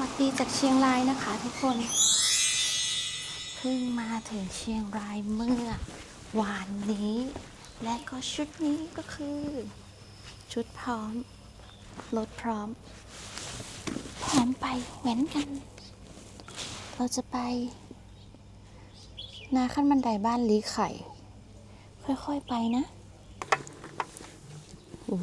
วัสดีจากเชียงรายนะคะทุกคน เพิ่งมาถึงเชียงรายเมื่อวานนี้ และก็ชุดนี้ก็คือ ชุดพร้อมรถพร้อม พร้อมไปเหมือนกัน เราจะไป นาขั้นบันไดบ้านลีไข่ ค่อยๆไปนะโอ้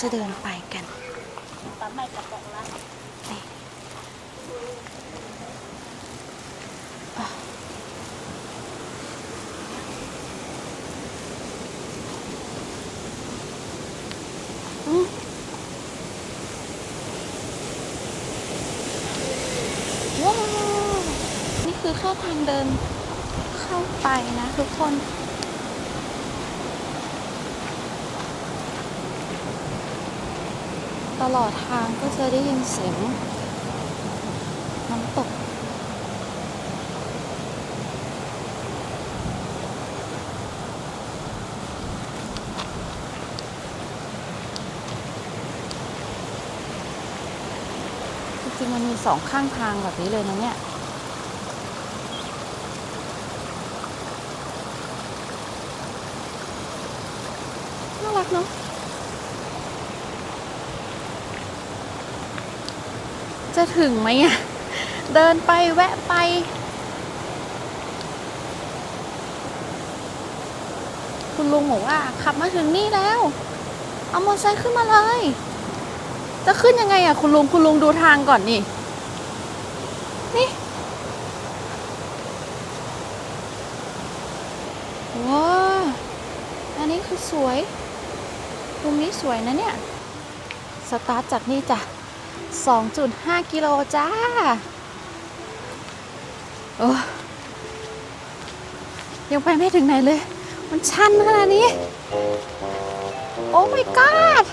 จะเดินไปกันปั๊มไม่กระป๋องละนี่อืม ว้าวนี่คือแค่ทางเดินเข้าไปนะทุกคน ลอดทางก็จะได้ยินเสียงน้ำตก จริงๆมันมีสองข้างทางแบบนี้เลยนะเนี่ยน่ารักเนาะ จะถึงไหมอะ เดินไปแวะไป คุณลุงบอกว่าขับมาถึงนี่แล้ว เอามอเตอร์ไซค์ขึ้นมาเลย จะขึ้นยังไงอะ คุณลุงคุณลุงดูทางก่อนนี่ นี่ว้าอันนี้คือสวยตรงนี้สวยนะเนี่ย สตาร์ทจากนี่จ้ะ 2.5 กิโลจ้า โอ้ยังไปไม่ถึงไหนเลย มันชันขนาดนี้ โอ้ my god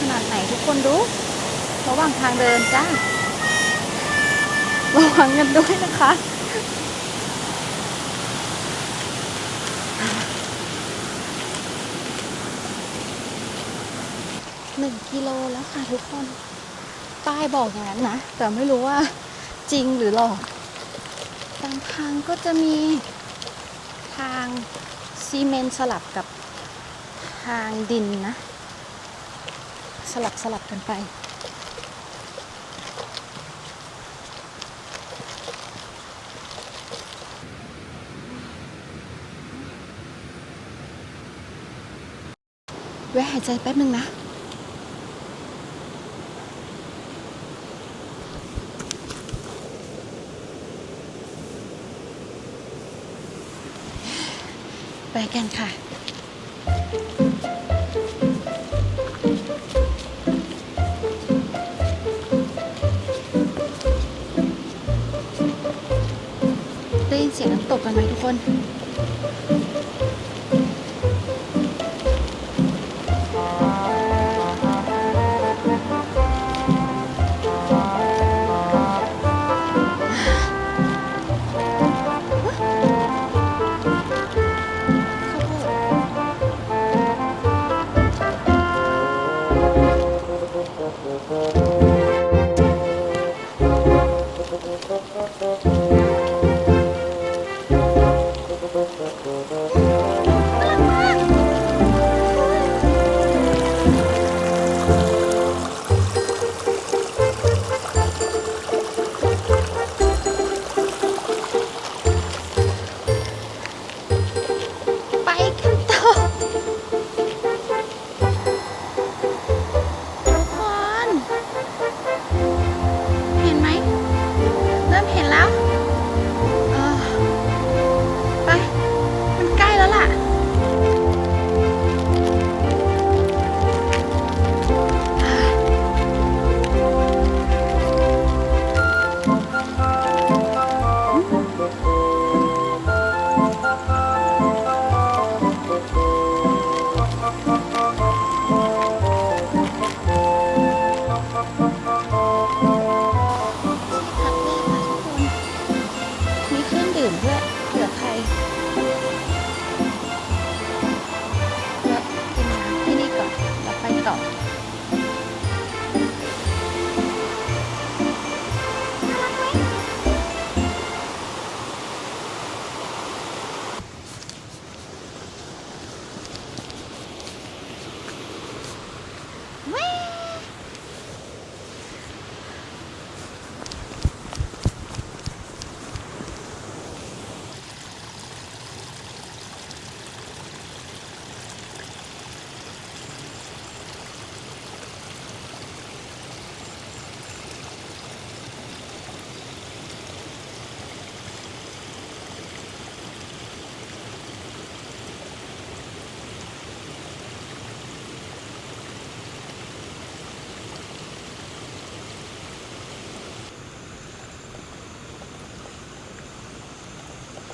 ขนาดไหนทุกคนดูระหว่างทางเดินจ้าระวังกันด้วยนะคะ หนึ่งกิโลแล้วค่ะทุกคน ป้ายบอกอย่างนั้นนะ แต่ไม่รู้ว่าจริงหรือหลอกตามทางก็จะมีทางซีเมนต์สลับกับทางดินนะ สลับสลับกันไป แวะหายใจแป๊บนึงนะไปกันค่ะ น้ำตกกันไหมทุกคน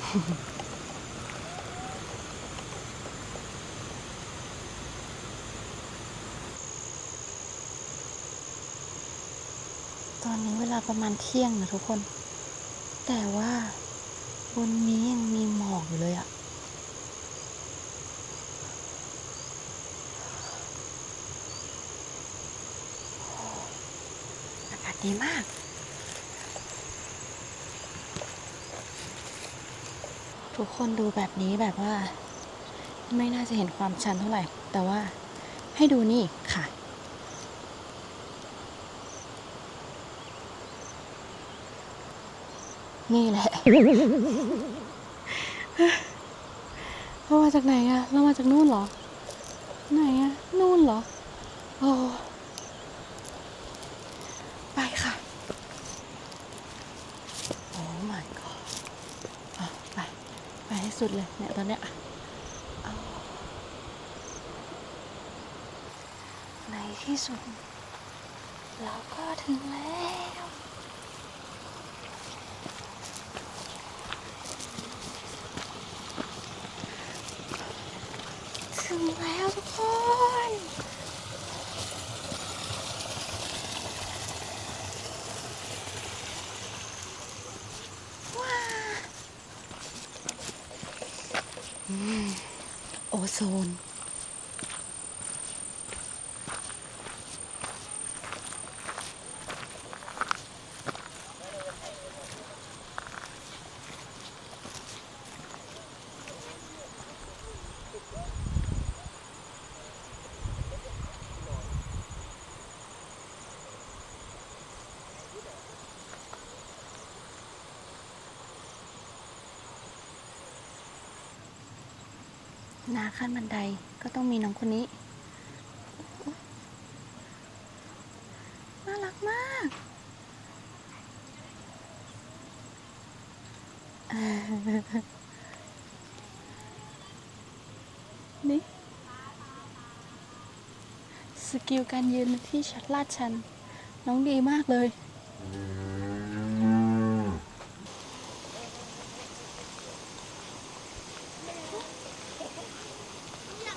ตอนนี้เวลาประมาณเที่ยงนะทุกคน แต่ว่าบนนี้ยังมีหมอกอยู่เลยอะอากาศดีมาก ทุกคนดูแบบนี้แบบว่า ไม่น่าจะเห็นความชันเท่าไหร่ แต่ว่าให้ดูนี่ค่ะ นี่แหละเรามาจากไหนอะเรามาจากนู่นเหรอ ไหนอะนู่นเหรอ โอ้ไปค่ะ โอ้ my god อะไป ไปให้ สุดเลยเนี่ยตอนเนี้ยในที่สุด เราก็ถึงแล้ว ถึงแล้วทุกคน อืม โอโซน นาขั้นบันไดก็ต้องมีน้องคนนี้ น่ารักมากนี่สกิลการยืนที่ชัดลาดชัน น้องดีมากเลย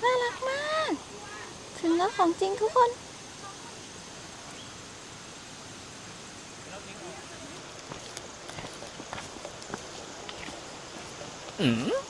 น่ารักมาก ถึงแล้ว ของจริงทุกคน อืม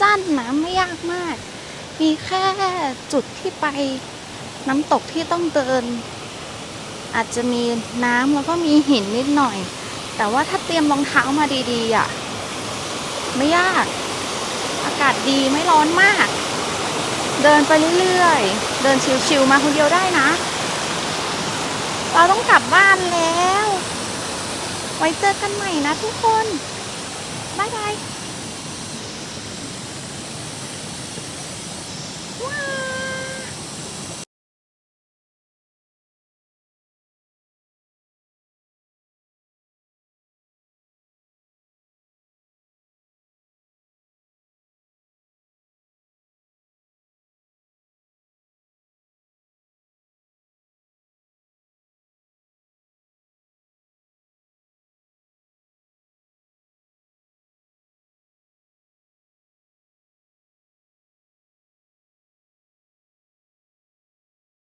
สั้นนะไม่ยากมาก มีแค่จุดที่ไปน้ำตกที่ต้องเดิน อาจจะมีน้ำแล้วก็มีหินนิดหน่อย แต่ว่าถ้าเตรียมรองเท้ามาดีๆอะ ไม่ยาก อากาศดีไม่ร้อนมาก เดินไปเรื่อยๆ เดินชิวๆมาคนเดียวได้นะ เราต้องกลับบ้านแล้ว ไว้เจอกันใหม่นะทุกคน บ๊ายบาย